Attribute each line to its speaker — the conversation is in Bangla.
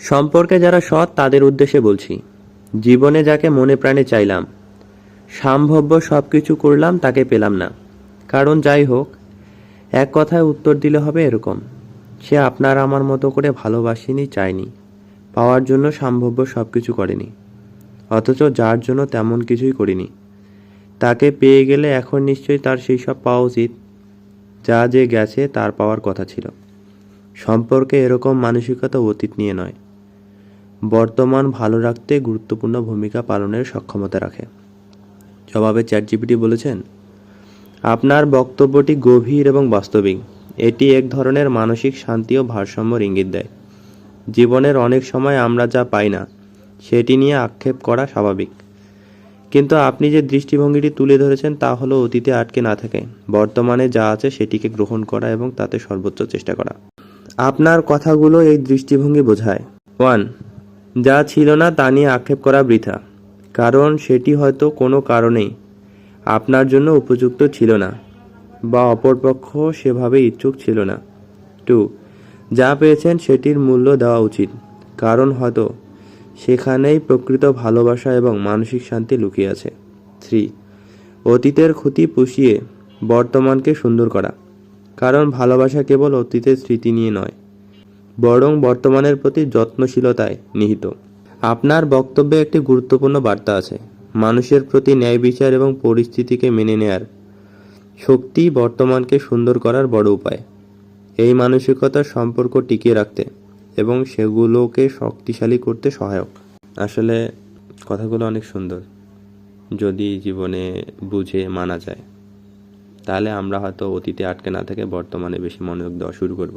Speaker 1: সম্পর্কে যারা সৎ, তাদের উদ্দেশ্যে বলছি, জীবনে যাকে মনে প্রাণে চাইলাম, সম্ভব্য সব কিছু করলাম, তাকে পেলাম না। কারণ যাই হোক, এক কথায় উত্তর দিলে হবে এরকম, সে আপনার আমার মতো করে ভালোবাসেনি, চায়নি, পাওয়ার জন্য সম্ভব্য সব কিছু করেনি, অথচ যার জন্য তেমন কিছুই করিনি। তাকে পেয়ে গেলে এখন নিশ্চয়ই তার সেই সব পাওয়া উচিত, যা যে গেছে তার পাওয়ার কথা ছিল। সম্পর্কে এরকম মানসিকতা অতীত নিয়ে নয়। বর্তমান ভালো রাখতে গুরুত্বপূর্ণ ভূমিকা পালনের সক্ষমতা রাখে। জবাবে চ্যাটজিপিটি বলেছেন, আপনার বক্তব্যটি গভীর এবং বাস্তবিক। এটি এক ধরনের মানসিক শান্তি ও ভারসাম্যর ইঙ্গিত দেয়। জীবনের অনেক সময় আমরা যা পাই না, সেটি নিয়ে আক্ষেপ করা স্বাভাবিক। কিন্তু আপনি যে দৃষ্টিভঙ্গিটি তুলে ধরেছেন তা হলো অতীতে আটকে না থাকে। বর্তমানে যা আছে সেটিকে গ্রহণ করা এবং তাতে সর্বোচ্চ চেষ্টা করা। আপনার কথাগুলো এই দৃষ্টিভঙ্গি বোঝায়। ওয়ান যা ছিল না তা নিয়ে আক্ষেপ করা বৃথা, কারণ সেটি হয়তো কোনো কারণেই আপনার জন্য উপযুক্ত ছিল না, বা অপরপক্ষ সেভাবে ইচ্ছুক ছিল না। টু, যা পেয়েছেন সেটির মূল্য দেওয়া উচিত, কারণ হয়তো সেখানেই প্রকৃত ভালোবাসা এবং মানসিক শান্তি লুকিয়ে আছে। থ্রি, অতীতের ক্ষতি পুষিয়ে বর্তমানকে সুন্দর করা, কারণ ভালোবাসা কেবল অতীতের স্মৃতি নিয়ে নয় বরং বর্তমানের প্রতি যত্নশীলতায় নিহিত। আপনার বক্তব্যে একটি গুরুত্বপূর্ণ বার্তা আছে। মানুষের প্রতি ন্যায় বিচার এবং পরিস্থিতিকে মেনে নেয়ার শক্তি বর্তমানকে সুন্দর করার বড় উপায়। এই মানসিকতার সম্পর্ক টিকিয়ে রাখতে এবং সেগুলোকে শক্তিশালী করতে সহায়ক। আসলে কথাগুলো অনেক সুন্দর। যদি জীবনে বুঝে মানা যায়, তাহলে আমরা হয়তো অতীতে আটকে না থেকে বর্তমানে বেশি মনোযোগ দেওয়া শুরু করব।